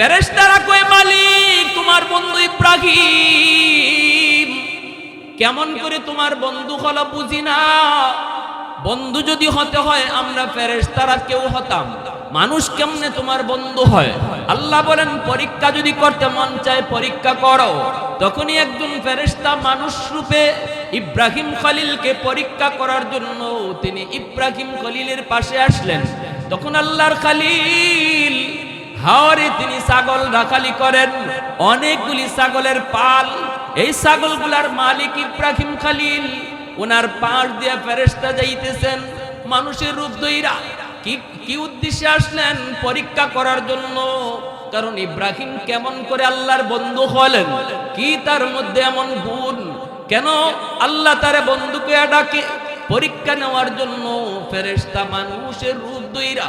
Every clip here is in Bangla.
ফেরেশতারা কয়ে, মালিক, তোমার বন্ধু ইব্রাহিম। কেমন করে তোমার বন্ধু হলো বুঝি না? বন্ধু যদি হতে হয়, আমরা ফেরেশতারা কেউ হতাম। মানুষ কেমনে তোমার বন্ধু হয়? আল্লাহ বলেন, পরীক্ষা যদি করতে মন চায়, পরীক্ষা করো। তখনই একজন ফেরেশতা মানুষ রূপে ইব্রাহিম খলিলকে পরীক্ষা করার জন্য তিনি ইব্রাহিম খলিলের পাশে আসলেন। তখন আল্লাহর খালিল হাওরে তিনি ছাগল রাখালি করেন। অনেকগুলি ছাগলের পাল। এই ছাগলগুলার মালিক ইব্রাহিম খালিল। ওনার পাশ দিয়ে ফেরেস্তা যাইতেছেন। মানুষের রূপ দইরা কি কি উদ্দেশ্যে আসলেন পরীক্ষা করার জন্য? কারণ ইব্রাহিম কেমন করে আল্লাহর বন্ধু হলেন? কি তার মধ্যে এমন গুণ? কেন আল্লাহ তারে বন্ধুকে ডাকে? পরীক্ষা নেওয়ার জন্য ফেরেস্তা মানুষের রূপ দইরা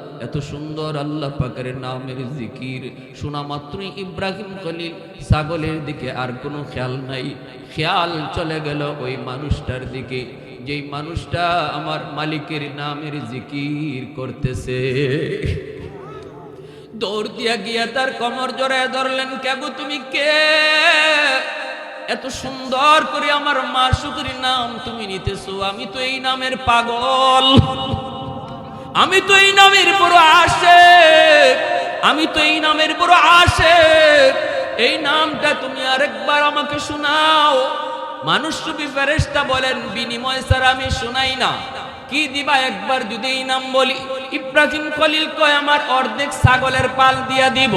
এত সুন্দর আল্লাহ পাকের নামের জিকির শোনা মাত্রই ইব্রাহিম খলিল ছাগলের দিকে আর কোনো খেয়াল নাই। খেয়াল চলে গেল ওই মানুষটার দিকে। যেই মানুষটা আমার মালিকের নামের জিকির করতেছে। দৌড় দিয়া গিয়া তার কমর জড়ায় ধরলেন কেবু তুমি? কে? এত সুন্দর করে আমার মা শুকরি নাম তুমি নিতেছো। আমি তো এই নামের পাগল। আমি তো এই নামের বড় আসে আমি তো এই নামের বড় আসে এই নামটা তুমি আরেকবার আমাকে শোনাও। মানুষ রূপী ফেরেশতা বলেন, বিনিময় স্যার, আমি শোনাই না। কি দিবা একবার যদি এই নাম বলি? ইব্রাহিম খলিল কয়, আমার অর্ধেক ছাগলের পাল দিয়া দিব।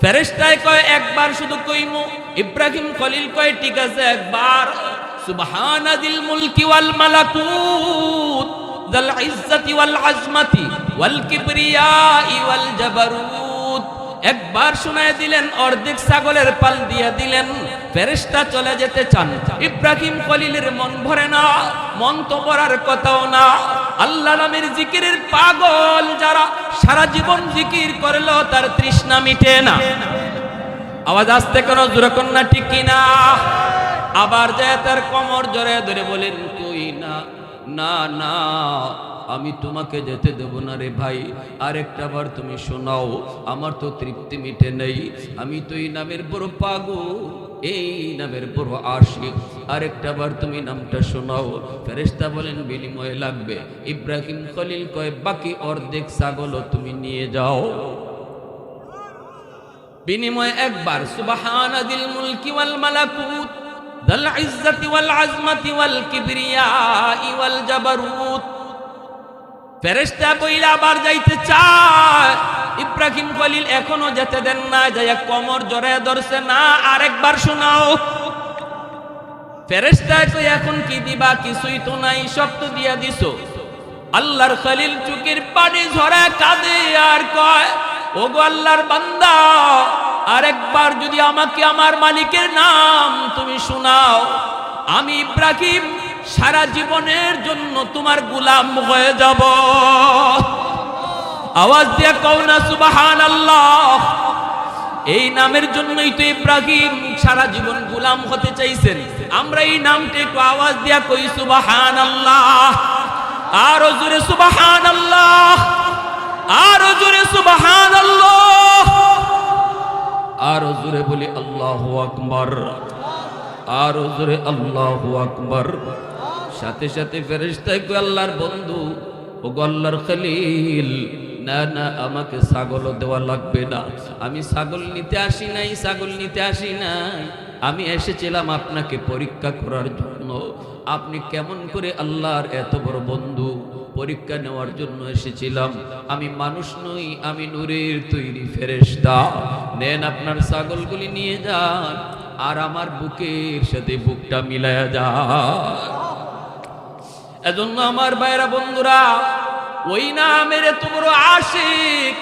ফেরেশতায় কয়, একবার শুধু কইমু। ইব্রাহিম খলিল কয়, ঠিক আছে, একবার। সুবহানাদিল মুলকি ওয়াল মালাকুত। আজমাতি ওয়াল ওয়াল একবার শোনায় দিলেন, অর্ধেক ছাগলের পাল দিয়া দিলেন, ফেরেশতা চলে যেতে চান। ইব্রাহিম খলিলের মন ভরে না, মন তো ভরার কথাও না। আল্লাহ নামের জিকিরের পাগল যারা সারা জীবন জিকির করল, তার তৃষ্ণা মিটে না। আওয়াজ আসতে কোনো জোরকন্যা ঠিক কিনা? আবার যায় তার কমর জড়ে ধরে বলেন না না, আমি তোমাকে যেতে দেব না রে ভাই। আরেকটা বার তুমি শোনাও, আমার তো তৃপ্তি মিটে নেই। আমি তো এই নামের বড় পাগো এই নামের বড় আশিক। আরেকটা বার তুমি নামটা শোনাও, ফেরেশতা বলেন, বিনিময়ে লাগবে। ইব্রাহিম খলিল কয়, বাকি অর্ধেক ছাগলও তুমি নিয়ে যাও। বিনিময়ে একবার সুবহানাদিল মুলকি ওয়াল মালাকুত। আজমতি ওয়াল কিবরিয়াই ওয়াল জাবারুত ফেরেশতা বইলা আবার যাইতে চায়। ইব্রাহিম খলিল এখনও যেতে দেন না, যাইয়া কমর জড়ে ধরছে না, আরেকবার শোনাও। ফেরেশতায় তো এখন কি দিবা? কিছুই তো নাই, সব তো দিয়া দিছো। আল্লাহর খলিল চুকের পানি ঝরা কাঁদে আর কয় ওগো আল্লাহর বান্দা, আরেকবার যদি আমাকে আমার মালিকের নাম তুমি শোনাও, আমি ইব্রাহিম, সারা জীবনের জন্য তোমার গুলাম হয়ে যাব। আওয়াজ দিয়ে কও না সুবাহান আল্লাহ এই নামের জন্যই তো ইব্রাহিম সারা জীবন গুলাম হতে চাইছেন। আমরা এই নামটা একটু আওয়াজ দিয়া কই সুবাহান আল্লাহ আরও জোরে সুবাহান আল্লাহ আরও জোরে আল্লাহ আকবর। সাথে সাথে ফেরেশতায় কই আল্লাহর বন্ধু ও গল্লার খলিল, না না, আমাকে ছাগলও দেওয়া লাগবে না। আমি ছাগল নিতে আসি নাই, ছাগল নিতে আসি নাই। আমি এসেছিলাম আপনাকে পরীক্ষা করার জন্য। আপনি কেমন করে আল্লাহর এত বড় বন্ধু, পরীক্ষা নেওয়ার জন্য এসেছিলাম। আমি মানুষ নই, আমি নূরের তৈরি ফেরেশতা। নেন আপনার ছাগলগুলি নিয়ে যান। আর আমার বুকের সাথে বুকটা মিলায়া যা এজন্য আমার বাইরা বন্ধুরা, ওই নামের এত বড় আশিক,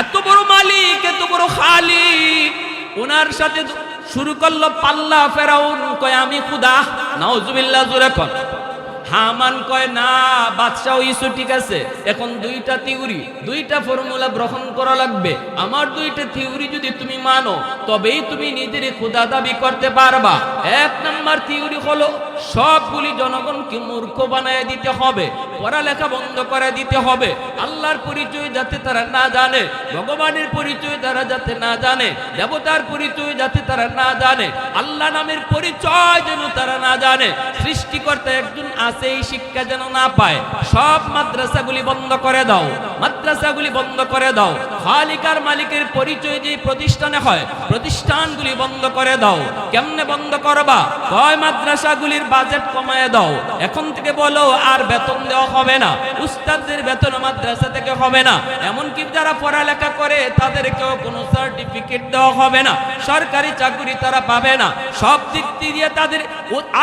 এত বড় মালিক, এত বড় খালি ওনার সাথে শুরু করল পাল্লা ফেরাউন, কয় আমি খুদা, নাউজুবিল্লাহ জুরে কর হামান কয়, না, বাদশাহ ইস্যু ঠিক আছে। এখন দুইটা থিওরি দুইটা ফর্মুলা গ্রহণ করা লাগবে। আমার দুইটা থিওরি যদি তুমি মানো, তবেই তুমি নিজের ক্ষুদা দাবি করতে পারবা। এক নাম্বার থিওরি হলো, সবগুলি জনগণকে মূর্খ বানায় দিতে হবে, পড়ালেখা বন্ধ করে দিতে হবে। আল্লাহর পরিচয় যাতে তারা না জানে, ভগবানের পরিচয় তারা যাতে না জানে, দেবতার পরিচয় যাতে তারা না জানে, আল্লাহ নামের পরিচয় যেন তারা না জানে। সৃষ্টিকর্তা একজন আছে এই শিক্ষা যেন না পায়, সব মাদ্রাসাগুলি বন্ধ করে দাও, মাদ্রাসাগুলি বন্ধ করে দাও, খালিকার মালিকের পরিচয় যে প্রতিষ্ঠানে হয়, প্রতিষ্ঠানগুলি বন্ধ করে দাও। কেমনে বন্ধ করবা? কয় মাদ্রাসাগুলির বাজেট কমায় দাও। এখন থেকে বলো, আর বেতন দেওয়া হবে না। উস্তাদদের বেতন মাদ্রাসা থেকে হবে না। এমনকি যারা পড়ালেখা করে, তাদেরকেও কোনো সার্টিফিকেট দেওয়া হবে না। সরকারি চাকরি তারা পাবে না। সব দিক দিয়ে তাদের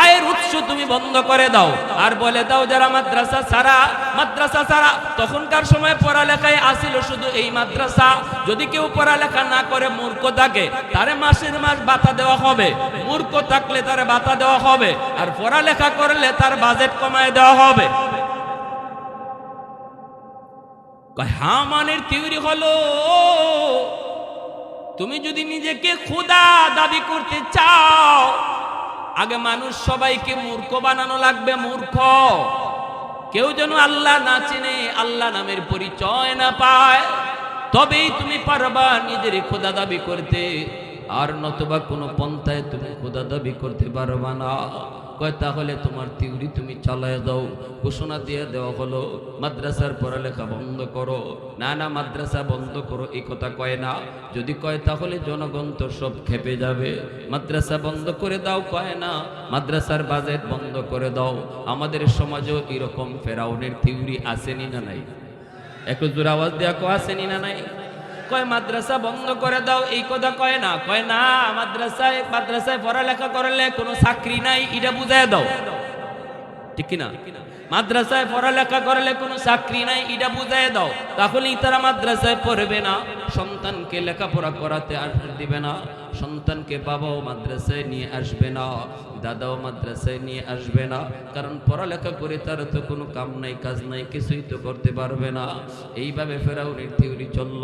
আয়ের উৎস তুমি বন্ধ করে দাও। আর বলে দাও যারা মাদ্রাসা ছাড়া মাদ্রাসা ছাড়া তখনকার সময় পড়ালেখায় আসিল শুধু এই মাদ্রাসা। যদি কেউ পড়ালেখা না করে, মূর্খ থাকে, তারে মাসের মাস বাতা দেওয়া হবে। মূর্খ থাকলে তার বাতা দেওয়া হবে, আর পড়ালেখা করলে তার বাজেট কমায় দেওয়া হবে। হামানের থিওরি হলো, তুমি যদি নিজেকে খোদা দাবি করতে চাও আগে মানুষ সবাইকে মূর্খ বানানো লাগবে, মূর্খ। কেউ যেন আল্লাহ না চিনে, আল্লাহ নামের পরিচয় না পায়। তবেই তুমি পারবা নিজের খোদা দাবি করতে। আর নতুবা কোনো পন্থায় তুমি খোদা দাবি করতে পারবা না। কয়, তাহলে তোমার তিউরি তুমি চালায় দাও, ঘোষণা দিয়ে দেওয়া হলো, মাদ্রাসার পড়ালেখা বন্ধ করো। না না, মাদ্রাসা বন্ধ করো, এই কথা কয় না। যদি কয়, তাহলে জনগণ তো সব খেপে যাবে। মাদ্রাসা বন্ধ করে দাও, কয় না, মাদ্রাসার বাজেট বন্ধ করে দাও। আমাদের সমাজেও এরকম ফেরাউনের থিউরি আসেনি না নাই? একটু জোর আওয়াজ দেওয়া কো আসেনি না নাই? কয় মাদ্রাসা বন্ধ করে দাও, এই কথা কয় না। কয় না, মাদ্রাসায় মাদ্রাসায় পড়ালেখা করলে কোনো চাকরি নাই, এটা বুঝায় দাও। ঠিক কিনা? মাদ্রাসায় পড়ালেখা করলে কোনো চাকরি নাই, এটা বুঝায় দাও। তাহলেই তারা মাদ্রাসায় পড়বে না। সন্তানকে লেখাপড়া করাতে আর দিবে না। সন্তানকে বাবাও মাদ্রাসায় নিয়ে আসবে না, দাদাও মাদ্রাসায় নিয়ে আসবে না। কারণ পড়ালেখা করে তার তো কোনো কাম নাই, কাজ নাই, কিছুই তো করতে পারবে না। এইভাবে ফেরাউনের থিওরি চলল।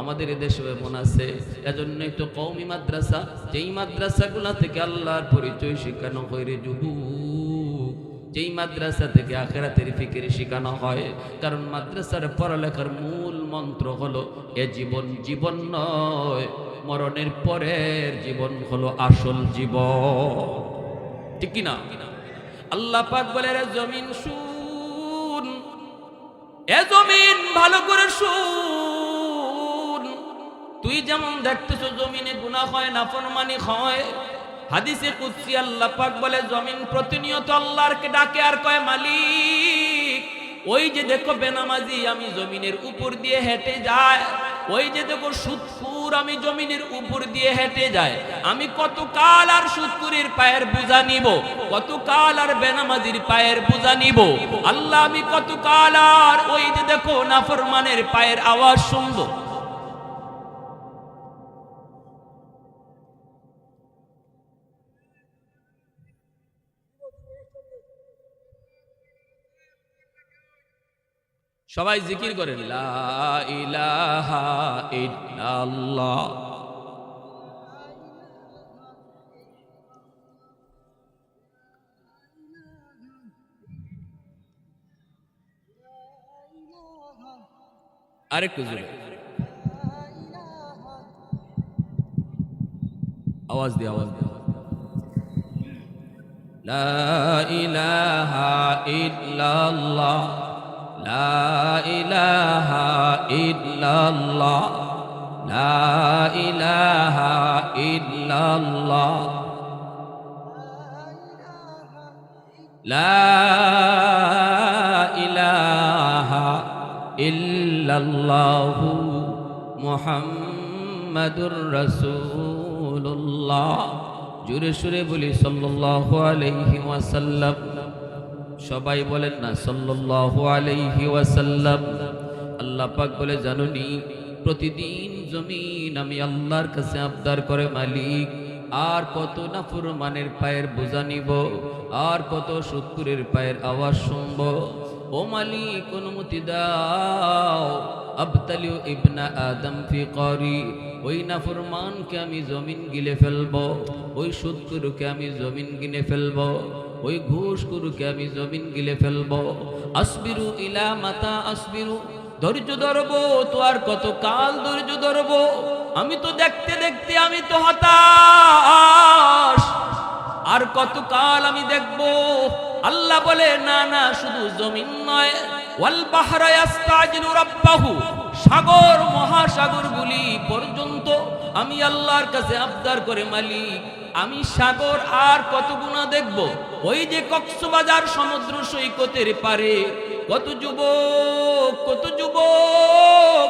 আমাদের দেশে এমন আছে। এজন্যই তো কৌমি মাদ্রাসা, যেই মাদ্রাসাগুলা থেকে আল্লাহর পরিচয় শেখানো হয় জুহু যেই মাদ্রাসা থেকে আখেরাতের ফিকির শেখানো হয়। কারণ মাদ্রাসার পড়ালেখার মূল মন্ত্র হলো, এ জীবন জীবন নয়। মরণের পরের জীবন হলো আসল জীবন। ঠিক কিনা? আল্লাহ পাক বলে রে জমিন শুন, এ জমিন ভালো করে শুন। তুই যেমন দেখতেছো জমিনে গুনাহ হয়, নাফরমানি হয়। হাদিসে কুদসি আল্লাহ পাক বলে, জমিন প্রতিনিয়ত আল্লাহরকে ডাকে আর কয়, মালিক, ওই যে দেখো বেনামাজি, আমি জমিনের উপর দিয়ে হেঁটে যায় ওই যে দেখো সুৎফুর আমি জমিনের উপর দিয়ে হেঁটে যায় আমি কত কাল আর সুৎফুরের পায়ের বোঝা নিব কত কাল আর বেনামাজির পায়ের বোঝা নিব। আল্লাহ আমি কত কাল আর ওই যে দেখো নাফরমানের পায়ের আওয়াজ শুনব। সবাই জিকির করেন ইল্লাল্লাহ। আরেকটু জোরে। আওয়াজ দিয়ে আওয়াজ দিয়ে। লা ইলাহা ইল্লাল্লাহ। জোরে সুরে বলি সাল্লাল্লাহু আলাইহি ওয়াসাল্লাম। সবাই বলেন না, সাল্লাল্লাহু আলাইহি ওয়াসাল্লাম। আল্লাহ পাক বলে, জানুনি, প্রতিদিন জমিন আমি আল্লাহর কাছে আবদার করে মালিক। আর কত নাফরমানের পায়ের বোঝা নিব, আর কত শুকুরের পায়ের আওয়াজ শুনব। ও মালিক, অনুমতি দাও। আবতালিও ইবনা আদম ফি করি ওই নাফরমানকে আমি জমিন গিলে ফেলব, ওই সুদকুরুকে আমি জমিন গিনে ফেলব। ওই ঘুষকুরুকে আমি জমিন গিলে ফেলব। আসবিরু ইলা মাতা আসবিরু। ধৈর্য ধরবো তো আর কত কাল ধৈর্য ধরবো? আমি তো দেখতে দেখতে আমি তো হতাশ। আর কত কাল আমি দেখব? আল্লাহ বলে, না না, শুধু জমিন নয়। ওয়াল বাহরা ইয়াস্তাজিলু রাব্বাহু। সাগর, মহাসাগরগুলি পর্যন্ত আমি আল্লাহর কাছে আবদার করে মালিক। আমি সাগর আর কত গুণা দেখব? ওই যে কক্সবাজার সমুদ্র সৈকতের পারে। কত যুবক কত যুবক,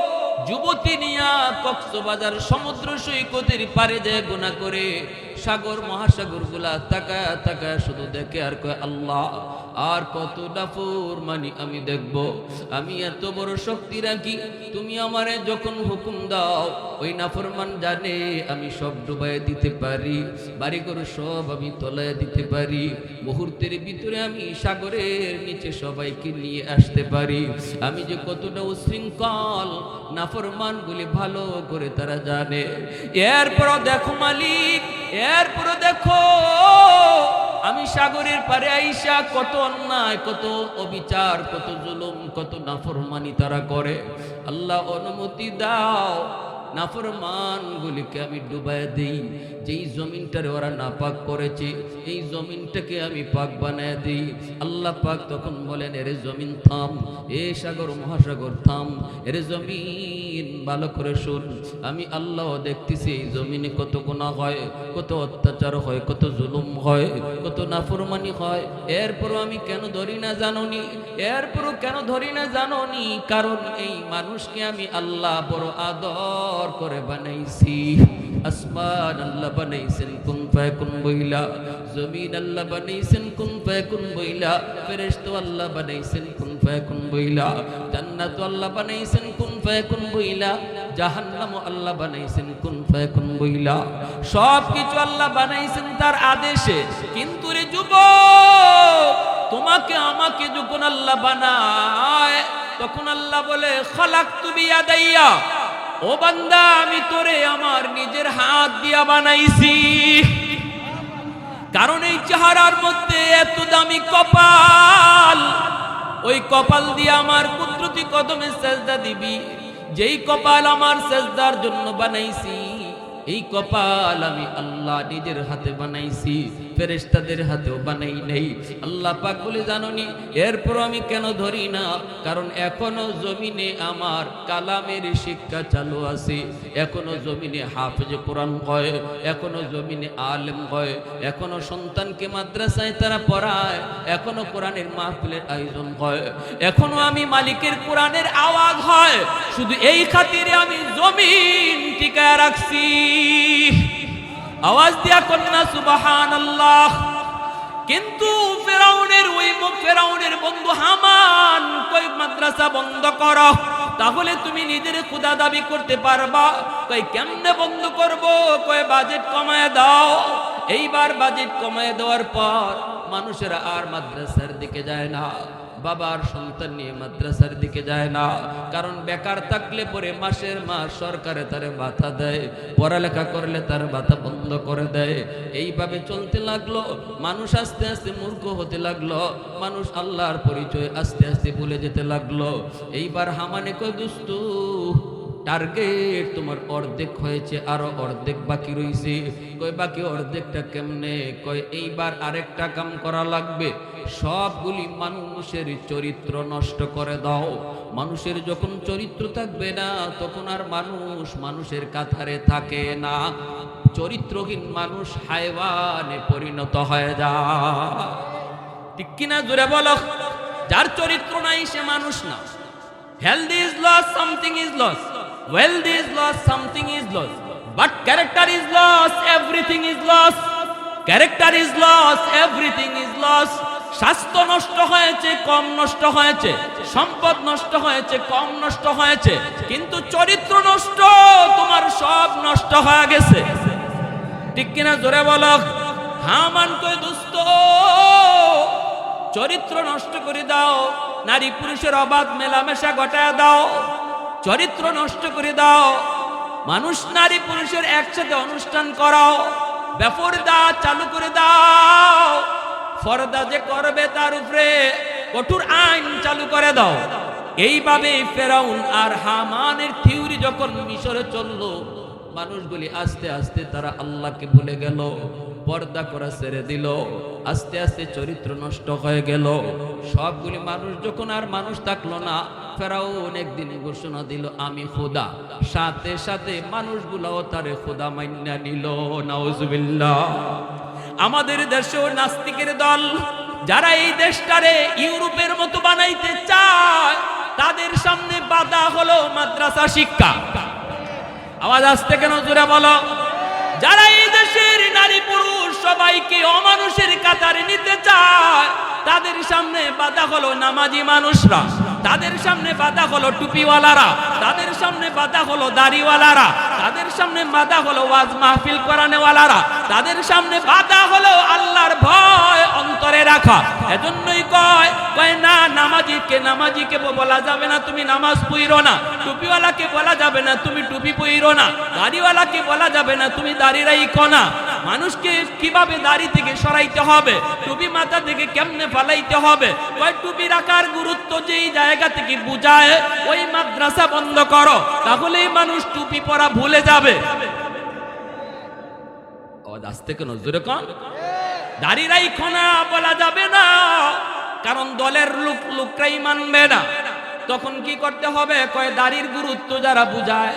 যুবতী নিয়া কক্সবাজার সমুদ্র সৈকতের পারে যে গুণা করে। সাগর, মহাসাগরগুলা তাকায় তাকায় শুধু দেখে আর কয়, আল্লাহ, আর কত ডাফুর মানি আমি দেখব? আমি এত বড় শক্তি রাখি, তুমি আমারে যখন হুকুম দাও, ওই নাফরমান জানে আমি সব ডুবাই দিতে পারি বাড়ি করে সব আমি তলায় দিতে পারি, মুহূর্তের ভিতরে আমি সাগরের নিচে সবাইকে নিয়ে আসতে পারি। আমি যে কতটা উশৃঙ্খল, নাফরমানগুলি ভালো করে তারা জানে। এরপরও দেখো মালিক এরপরও দেখো, আমি সাগরের পারে আইসা কত অন্যায়, কত অবিচার, কত জুলুম, কত নাফরমানি তারা করে। আল্লাহ অনুমতি দাও, নাফরমানগুলিকে আমি ডুবাই দিই। যেই জমিনটারে ওরা নাপাক করেছে, এই জমিনটাকে আমি পাক বানায় দিই। আল্লাহ পাক তখন বলেন, এরে জমিন থাম, এ সাগর মহাসাগর থাম, এরে জমিন ভালো করে শুন। আমি আল্লাহ দেখতেছি এই জমিনে কত গুণা হয়, কত অত্যাচার হয়, কত জুলুম হয়, কত নাফরমানি হয়। এরপরও আমি কেন ধরি না জাননি? এরপরও কেন ধরি না জাননি? কারণ এই মানুষকে আমি আল্লাহ বড় আদর করে বানাইছি। আসমান আল্লাহ বানাইছেন, কুন ফায়াকুন বইলা? জমিন আল্লাহ বানাইছেন, কুন ফায়াকুন বইলা? ফেরেশতা আল্লাহ বানাইছেন, কুন ফায়াকুন বইলা? জান্নাত আল্লাহ বানাইছেন, কুন ফায়াকুন বইলা জাহান্নাম আল্লাহ বানাইছেন, কুন ফায়াকুন বইলা। সব কিছু আল্লাহ বানাইছেন তার আদেশে। কিন্তু রে যুবক, তোমাকে আমাকে যখন আল্লাহ বানায়, তখন আল্লাহ বলে খালাক তুমি আদাইয়া ও বান্দা, আমি তোরে আমার নিজের হাত দিয়া বানাইছি। কারণ এই চেহারার মধ্যে এত দামি কপাল, ওই কপাল দিয়ে আমার কুদরতি কদমে সেজদা দিবি, যেই কপাল আমার সেজদার জন্য বানাইছি, এই কপাল আমি আল্লাহ নিজের হাতে বানাইছি। ফেরেশতাদের হাতেও বানাই নেই। আল্লাহ পাক বলে, জাননি এরপর আমি কেন ধরি না? কারণ এখনও জমিনে আমার কালামের শিক্ষা চালু আছে। এখনও জমিনে হাফেজ কোরআন হয়, এখনও জমিনে আলেম হয়, এখনও সন্তানকে মাদ্রাসায় তারা পড়ায়, এখনও কোরআনের মাহফিলের আয়োজন হয়। এখনও আমি মালিকের কোরআনের আওয়াজ হয়, শুধু এই খাতিরে আমি জমিন টিকায় রাখছি। আওয়াজ দিয়া কন্যা সুবাহান আল্লাহ কিন্তু ফেরাউনের, ওই মুখ ফেরাউনের বন্ধু হামান কই মাদ্রাসা বন্ধ করো। তাহলে তুমি নিজের ক্ষুদা দাবি করতে পারবা। কই কেমনে বন্ধ করব? কই বাজেট কমায় দাও। এইবার বাজেট কমায় দেওয়ার পর মানুষেরা আর মাদ্রাসার দিকে যায় না। বাবার সন্তান নিয়ে মাদ্রাসার দিকে যায় না। কারণ বেকার থাকলে পরে মাসের মাস সরকারে তার মাথা দেয়, পড়ালেখা করলে তার মাথা বন্ধ করে দেয়। এইভাবে চলতে লাগল, মানুষ আস্তে আস্তে মূর্খ হতে লাগল, মানুষ আল্লাহর পরিচয় আস্তে আস্তে ভুলে যেতে লাগল। এইবার হামানে কয় দুস্তু টার্গেট তোমার অর্ধেক হয়েছে, আরও অর্ধেক বাকি রয়েছে কয়, বাকি অর্ধেকটা কেমনে? কয়, এইবার আরেকটা কাম করা লাগবে। সবগুলি মানুষের চরিত্র নষ্ট করে দাও। মানুষের যখন চরিত্র থাকবে না, তখন আর মানুষ মানুষের কাতারে থাকে না। চরিত্রহীন মানুষ হায়ওয়ানে পরিণত হয়ে যায়। ঠিক কিনা জোরে বলো? যার চরিত্র নাই, সে মানুষ না। Healthy is loss something is loss wealth is loss something is loss but character is loss everything is loss character is loss everything is loss স্বাস্থ্য নষ্ট হয়েছে কম নষ্ট হয়েছে সম্পদ নষ্ট হয়েছে কম নষ্ট হয়েছে কিন্তু চরিত্র নষ্ট তোমার সব নষ্ট হয়ে গেছে ঠিক কিনা জোরে বলো হামান কই দুস্ত চরিত্র নষ্ট করে দাও নারী পুরুষের অবাধ মেলামেশা ঘটায় দাও চরিত্র নষ্ট করে দাও। মানুষ, নারী, পুরুষের একসাথে অনুষ্ঠান করাও। ব্যাপারদা চালু করে দাও। ফরদা যে করবে তার উপরে কঠোর আইন চালু করে দাও। এইভাবে ফেরাউন আর হামানের থিওরি যখন মিশরে চলল মানুষগুলি আস্তে আস্তে তারা আল্লাহকে ভুলে গেল। পর্দা করা ছেড়ে দিল। আস্তে আস্তে চরিত্র নষ্ট হয়ে গেল। সবগুলি মানুষ যখন আর মানুষ থাকল না ফেরাও একদিন ঘোষণা দিল, আমি খোদা। সাথে সাথে মানুষগুলাও তারে খোদা মান্যা নিল। নাউজুবিল্লাহ। আমাদের দেশেও নাস্তিকের দল, যারা এই দেশটারে ইউরোপের মতো বানাইতে চায়, তাদের সামনে বাধা হলো মাদ্রাসা শিক্ষা। আওয়াজ আসতে কেন জোরে বলো? সবাইকে অমানুষের কাতারে নিতে চায় তাদের সামনে বাধা হলো নামাজি মানুষরা। তাদের সামনে বাধা হলো টুপিওয়ালারা, তাদের সামনে বাধা হলো দাড়িওয়ালারা, তাদের সামনে বাধা হলো ওয়াজ মাহফিল করানেওয়ালারা, তাদের সামনে বাধা হলো আল্লাহর ভয় অন্তরে রাখা। এজন্যই কয় কয়, না, নামাজিকে নামাজিকে বলা যাবে না, তুমি নামাজ পইরো না। টুপিওয়ালাকে বলা যাবে না, তুমি টুপি পইরো না। দাড়িওয়ালাকে বলা যাবে না, তুমি দাড়ি রাইখো না। মানুষকে কীভাবে দাড়ি থেকে সরাইতে হবে? টুপি মাথা থেকে কেমনে ফালাইতে হবে? কয়, টুপি রাখার গুরুত্ব যেই জায়গা থেকে বুঝায়, ওই মাদ্রাসা বন্ধ করো, তাহলেই মানুষ টুপি পরা ভুলে যাবে। আওয়াজ আসতে কেন? জোরে রাইখো বলা যাবে না, কারণ দলের লোক লোকরাই মানবে না। তখন কি করতে হবে? কয়, দাড়ির গুরুত্ব যারা বুঝায়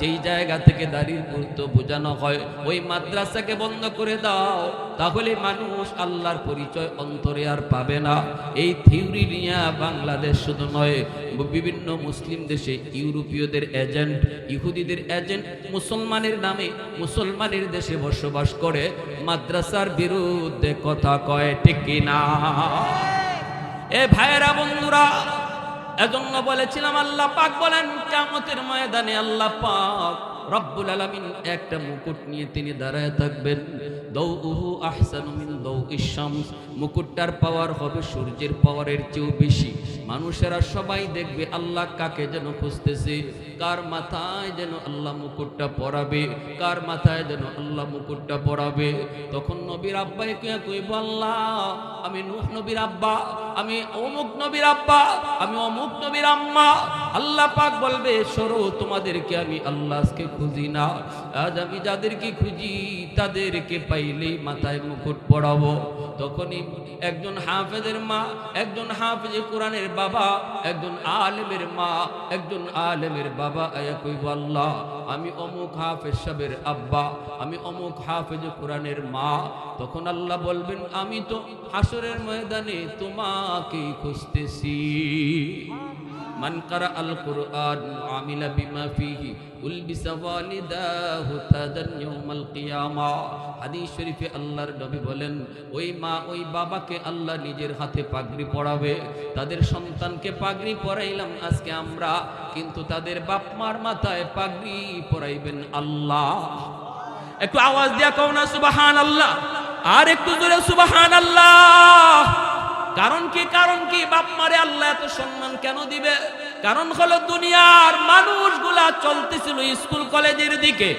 যেই জায়গা থেকে দাড়ির গুরুত্ব বোঝানো হয়, ওই মাদ্রাসাকে বন্ধ করে দাও, তাহলে মানুষ আল্লাহর পরিচয় অন্তরে আর পাবে না। এই থিওরি নিয়ে বাংলাদেশ শুধু নয়, বিভিন্ন মুসলিম দেশে ইউরোপীয়দের এজেন্ট, ইহুদিদের এজেন্ট মুসলমানের নামে মুসলমানের দেশে বসবাস করে, মাদ্রাসার বিরুদ্ধে কথা কয় ঠিক না এ ভাইয়েরা বন্ধুরা এজন্য বলেছিলাম, আল্লাহ পাক বলেন কেমতের ময়দানে আল্লাহ পাক রব্বুল আলামিন একটা মুকুট নিয়ে তিনি দাঁড়ায় থাকবেন। দৌউহু আহসানু মিন দৌইশ শামস। মুকুটটার পাওয়ার হবে সূর্যের পাওয়ারের চেয়েও বেশি। মানুষেরা সবাই দেখবে আল্লাহ কাকে যেন খুঁজতেছে, কার মাথায় যেন আল্লাহ মুকুটটা পরাবে, কার মাথায় যেন আল্লাহ মুকুটটা পরাবে। তখন নবীর আব্বাই কে কইব, আল্লাহ, আমি নূহ নবীর আব্বা, আমি অমুক নবীর আব্বা, আমি অমুক নবীর আম্মা। আল্লাহ পাক বলবে, সরো, তোমাদেরকে আমি আল্লাহ আজকে খুঁজি না। আজ আমি যাদেরকে খুঁজি, তাদেরকে পাইলেই মাথায় মুকুট পড়াবো তখনই একজন হাফেজের মা, একজন হাফেজে কোরআনের বাবা, একজন আলেমের মা, একজন আলেমের বাবা কইব, আল্লাহ, আমি অমুক হাফেজ সাহেবের আব্বা, আমি অমুক হাফেজ কোরআনের মা। তখন আল্লাহ বলবেন, আমি তো হাসরের ময়দানে তোমাকেই খুঁজতেছি। মান কারা আল কুরআন আমিলা বিমা ফিহি উলবিসা ওয়ালিদাহু তাদান ইয়াউমাল কিয়ামা। হাদিস শরীফে আল্লাহর নবী বলেন, ওই মা ওই বাবাকে আল্লাহ নিজের হাতে পাগড়ি পরাবে। তাদের সন্তানকে পাগড়ি পরাইলাম আজকে আমরা, কিন্তু তাদের বাপ মার মাথায় পাগড়ি পরাইবেন আল্লাহ। একটু আওয়াজ দিয়া কও না সুবাহান আল্লাহ আর একটু জোরে সুবাহান আল্লাহ কারণ কি কারণ কি? বাপ মারে আল্লাহ এত সম্মান কেন দিবে? কারণ হলো দুনিয়ার মানুষগুলা চলতেছিল স্কুল কলেজের দিকে।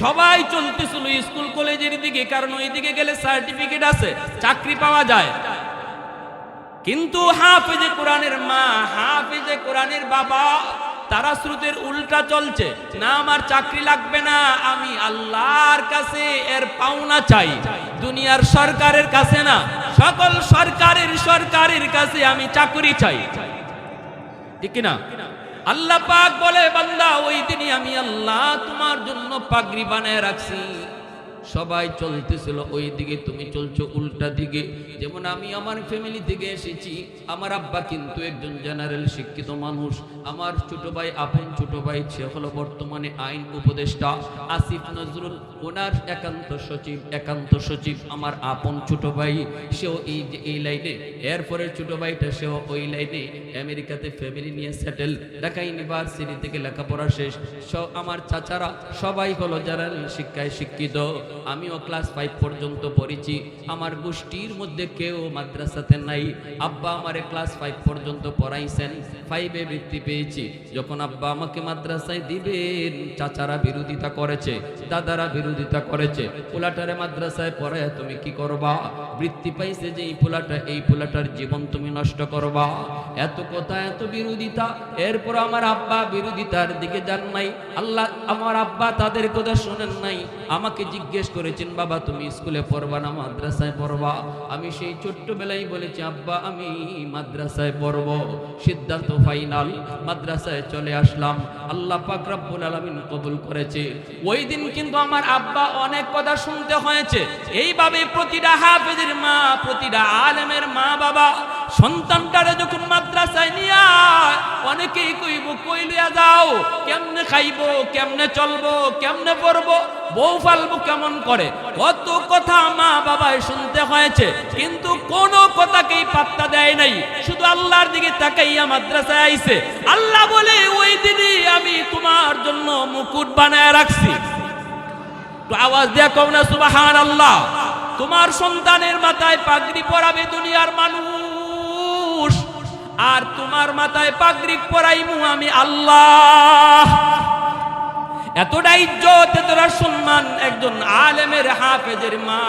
সবাই চলতেছিল স্কুল কলেজের দিকে, কারণ ওই দিকে গেলে সার্টিফিকেট আছে, চাকরি পাওয়া যায়। কিন্তু হাফেজে কোরআনের মা, হাফেজে কোরআনের বাবা তারা স্রোতের উল্টা চলছে। না, আমার চাকরি লাগবে না। আমি আল্লাহর কাছে এর পাওনা চাই। দুনিয়ার সরকারের কাছে না, সকল সরকারের সরকারের কাছে আমি চাকরি চাই। ঠিক না আল্লাহ পাক বলে, বান্দা, ওই দিনই আমি আল্লাহ তোমার জন্য পাগড়ি বানায় রাখছি। সবাই চলতেছিল ওই দিকে তুমি চলছো উল্টা দিকে। যেমন আমি আমার ফ্যামিলি থেকে এসেছি, আমার আব্বা কিন্তু একজন জেনারেল শিক্ষিত মানুষ। আমার ছোট ভাই আপন ছোট ভাই, সে হলো বর্তমানে আইন উপদেষ্টা। আসিফ নজরুল, ওনার একান্ত সচিব একান্ত সচিব আমার আপন ছোট ভাই। সেও এই যে এই লাইনে এরপরে ছোট ভাইটা সেও ওই লাইনে আমেরিকাতে ফ্যামিলি নিয়ে সেটেল ঢাকা ইউনিভার্সিটি থেকে লেখাপড়া শেষ। সব আমার চাচারা সবাই হলো জেনারেল শিক্ষায় শিক্ষিত। আমিও ক্লাস ফাইভ পর্যন্ত পড়েছি। আমার গোষ্ঠীর মধ্যে কেউ মাদ্রাসাতে নাই। আব্বা আমারে ক্লাস ফাইভ পর্যন্ত পড়াইছেন। ফাইভে বৃত্তি পেয়েছি। যখন আব্বা আমাকে মাদ্রাসায় দিবেন, চাচারা বিরোধিতা করেছে, দাদারা বিরোধিতা করেছে। পোলাটারে মাদ্রাসায় পড়ায় তুমি কি করবা? বৃত্তি পাইছে যে এই পোলাটা, এই পোলাটার জীবন তুমি নষ্ট করবা। এত কথা, এত বিরোধিতা। এরপর আমার আব্বা বিরোধিতার দিকে যান নাই। আল্লাহ, আমার আব্বা তাদের কথা শোনেন নাই। আমাকে জিজ্ঞেস করেছেন, বাবা, তুমি স্কুলে পড়বা না মাদ্রাসায় পড়বা? আমি সেই ছোট্টবেলায় বলেছি, আব্বা, আমি মাদ্রাসায় পড়ব। সিদ্ধান্ত ফাইনাল, মাদ্রাসায় চলে আসলাম। আল্লাহ পাক রব্বুল আলামিন কবুল করেছে। ওই দিন কিন্তু আমার আব্বা অনেক কথা শুনতে হয়েছে। এইভাবে প্রতিটা হাফেজের মা, প্রতিটা আলেমের মা বাবা সন্তানটারে যখন মাদ্রাসায় নিয়ে অনেকেই কইব, কই লইয়া যাও? কেমনে খাইবো? কেমনে চলবো? কেমনে পড়ব? বউ ফালবো কেমন করে? কত কথা মা বাবায় শুনতে হয়েছে, কিন্তু কোন কথাকেই পাত্তা দেয় নাই। শুধু আল্লাহর দিকে তাকাইয়া মাদ্রাসায় আইছে। আল্লাহ বলে, ওই দিদি আমি তোমার জন্য মুকুট বানায় রাখছি। আওয়াজ দেয়া কম না সুবাহান আল্লাহ তোমার সন্তানের মাথায় পাগড়ি পরাবে দুনিয়ার মানুষ। আর তোমার মাথায় পাগড়ি পরাইমু আমি আল্লাহ। এতটা ইজ্জত, এতটা সম্মান একজন আলেমের, হাফেজের মা।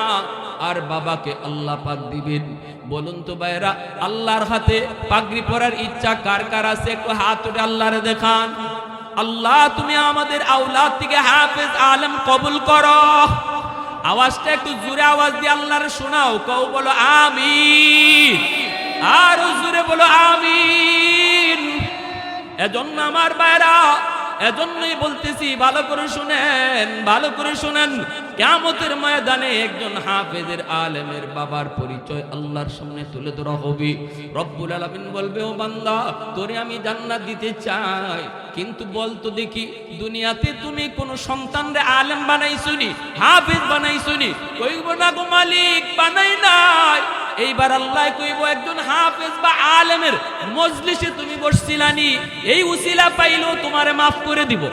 আর বাবাকে আল্লাহ পাক দিবেন। বলুন তো ভাইরা আল্লাহর হাতে পাগড়ি পরার ইচ্ছা কার কার আছে? একটু হাত উঠে আল্লাহরে দেখান। আল্লাহ, তুমি আমাদের আউলাদ থেকে হাফেজ, আলেম কবুল করো। আওয়াজটা একটু জোরে আওয়াজ দিয়ে আল্লাহরে শোনাও। কও বলো, আমিন। আর জোরে বলো, আমিন। এজন্য আমার বাইরা এজন্যই বলতেছি, ভালো করে শুনেন, ভালো করে শুনেন। কেমতের ময়দানে একজন হাফেজের আলেমের বাবার পরিচয় আল্লাহর সামনে তুলে ধরা হবে। রব্বুল আলামিন বলবে, ও বান্দা, তোরে আমি জান্নাত দিতে চাই। কিন্তু বলতো দেখি, দুনিয়াতে তুমি কোন সন্তানরে আলেম বানাইছুনি, হাফেজ বানাইছুনি। কইব না গো মালিক, বানাই নাই এইবার আল্লাহ কইব, একজন হাফেজ বা আলেমের মজলিসে তুমি বসছিলানি, এই উসিলা পাইলেও তোমারে মাফ করে দিব।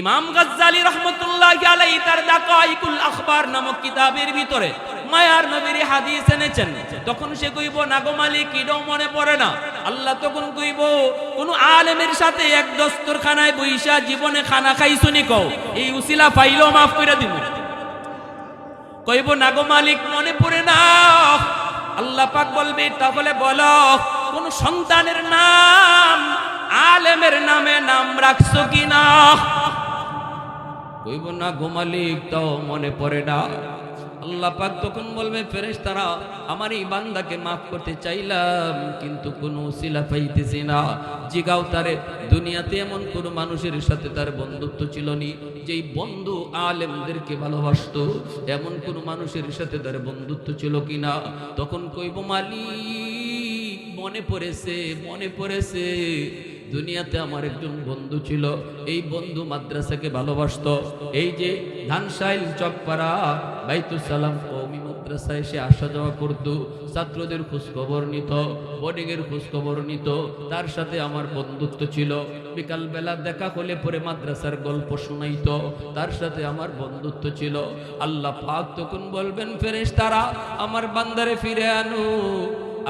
ইমাম গাজ্জালি রহমতুল্লাহ আলাইহি তার দাকাইকুল আখবার নামক কিতাবের ভিতরে মায়ার নবীর হাদিস এনেছেন। তখন সে কইব, নাগো মালিক, ইডও মনে পড়ে না। আল্লাহ তখন কইব, কোন আলেমের সাথে এক দস্তরখানায় বইসা জীবনে খানা খাইছুনি কও, এই উসিলা পাইলেও মাফ করে দিব। কইব না গো মালিক, মনে পড়ে না। আল্লাহ পাক বলবে তাহলে বলো কোন সন্তানের নাম, আলেমের নামে নাম রাখছো কি না কইব না গো মালিক, তাও মনে পড়ে না। আল্লাহ পাক তখন বলবে ফেরেশ তারা আমার এই বান্দাকে মাফ করতে চাইলাম, কিন্তু কোনো উসিলা পাইতেছি না। জিগাও তারে, দুনিয়াতে এমন কোনো মানুষের সাথে তার বন্ধুত্ব ছিল নি, যেই বন্ধু আলেমদেরকে ভালোবাসতো। এমন কোনো মানুষের সাথে তার বন্ধুত্ব ছিল কি না তখন কইব, মালিক, মনে পড়েছে মনে পড়েছে। দুনিয়াতে আমার একজন বন্ধু ছিল, এই বন্ধু মাদ্রাসাকে ভালোবাসতো। এই যে ধানসাইল চকপাড়া বাইতুল সালাম কৌমি মাদ্রাসায় এসে আসা যাওয়া করতো, ছাত্রদের খোঁজখবর নিত বোর্ডিং এর খোঁজখবর নিত, তার সাথে আমার বন্ধুত্ব ছিল। বিকাল বেলা দেখা হলে পরে মাদ্রাসার গল্প শোনাইতো, তার সাথে আমার বন্ধুত্ব ছিল। আল্লাহ পাক তখন বলবেন ফেরেশ তারা আমার বান্দারে ফিরে আনো।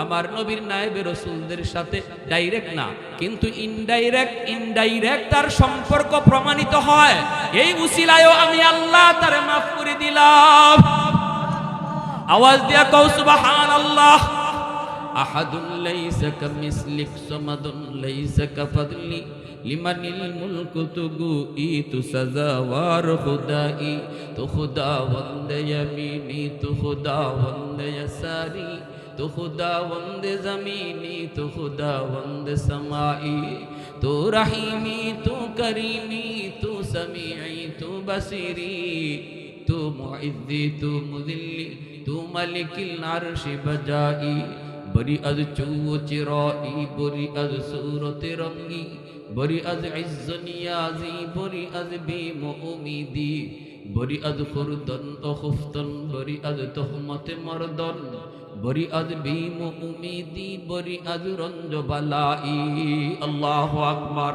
আমার নবীর নায়েবে রসুলদের সাথে ডাইরেক্ট না, কিন্তু ইনডাইরেক্ট ইনডাইরেক্ট তার সম্পর্ক প্রমাণিত হয়। এই উসিলায়ও আমি আল্লাহ তারে মাফ করে দিলাম। আওয়াজ দিয়া কৌ সুবহান আল্লাহ আহাদুন লাইসা কামিসলিক সামাদুন লাইসা কাফাদলি লিমানিল মুলকু তুগু ই তু সাজাওয়ার খুদাই তু খুদা বন্দে ইয়ামিনি তু খুদা বন্দে ইয়াসারি তু খুদা বন্দে জমিনি তু খুদা বন্দে সমাই। তু রহিমি, তু করিমি, তু সমিই তু বসিরি। তু মুইদ্দি তু মুদিল্লি তু মালিকিল আরশি বজাই। বরি আজ চৌ চিরাই, বরি আজ সুরতে রঙ্গি বরি আজ ইজ্জ নিয়াজি, বরি আজ বিম উমিদি বরি আজ খুরদন ও খুফতন, বরি আজ তহমতে মরদন। বরি আজ ভীম উমিদি বরি আজ রঞ্জ বালাই আল্লাহ আকবার।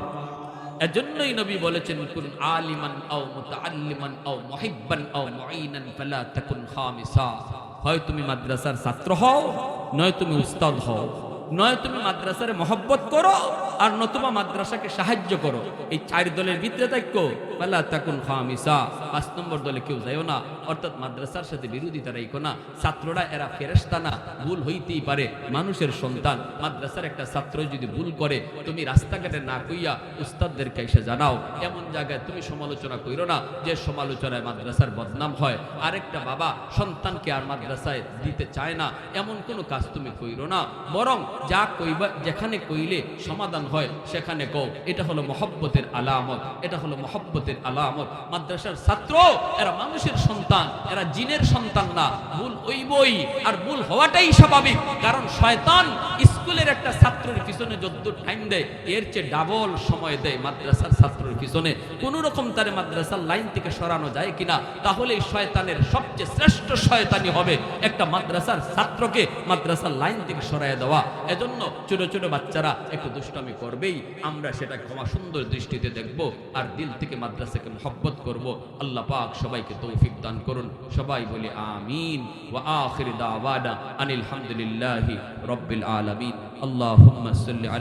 এজন্যই নবী বলেছেন, কুন আলিমান আও মুতাআল্লিমান আও মুহিব্বান আও মুঈনান ফালা তাকুন খামিসা। হয় তুমি মাদ্রাসার ছাত্র হও, নয় তুমি উস্তাদ হও। নয় তুমি মাদ্রাসার মহব্বত করো, আর নতুবা মাদ্রাসাকে সাহায্য করো। এই চার দলের ভিতরে থাকো। পালা তাকুন খামিসা। পাঁচ নম্বর দলে কেউ যাইও না। অর্থাৎ মাদ্রাসার সাথে বিরোধিতা রাইকো না ছাত্ররা, এরা ফেরেস্তা না। ভুল হইতেই পারে। মানুষের সন্তান, মাদ্রাসার একটা ছাত্র যদি ভুল করে, তুমি রাস্তাঘাটে না কইয়া উস্তাদদেরকে এসে জানাও। এমন জায়গায় তুমি সমালোচনা কইরো না, যে সমালোচনায় মাদ্রাসার বদনাম হয়। আরেকটা বাবা সন্তানকে আর মাদ্রাসায় দিতে চায় না। এমন কোনো কাজ তুমি কইরো না। বরং যা কইবা যেখানে কইলে সমাধান হয়, সেখানে কও। এটা হলো মহব্বতের আলামত, এটা হলো মহব্বতের আলামত। মাদ্রাসার ছাত্র, এরা মানুষের সন্তান, এরা জিনের সন্তান না। ভুল ওই বই আর ভুল হওয়াটাই স্বাভাবিক, কারণ শয়তান স্কুলের একটা ছাত্রের পিছনে যদ্দূর টাইম দেয়, এর চেয়ে ডাবল সময় দেয় মাদ্রাসার ছাত্রের পিছনে। কোন রকম তার মাদ্রাসার লাইন থেকে সরানো যায় কিনা তাহলে এই শয়তানের সবচেয়ে শ্রেষ্ঠ শয়তানি হবে একটা মাদ্রাসার ছাত্রকে মাদ্রাসার লাইন থেকে সরাই দেওয়া। এজন্য ছোট ছোট বাচ্চারা একটু দুষ্টামি করবেই, আমরা সেটা ক্ষমা সুন্দর দৃষ্টিতে দেখব আর দিল থেকে মাদ্রাসাকে মহব্বত করব। আল্লাহ পাক সবাইকে তৌফিক দান করুন। সবাই বলি আমিন। ওয়া আখির দাওয়ানা আনিল হামদুলিল্লাহি রব্বিল আলামিন। اللهم صل على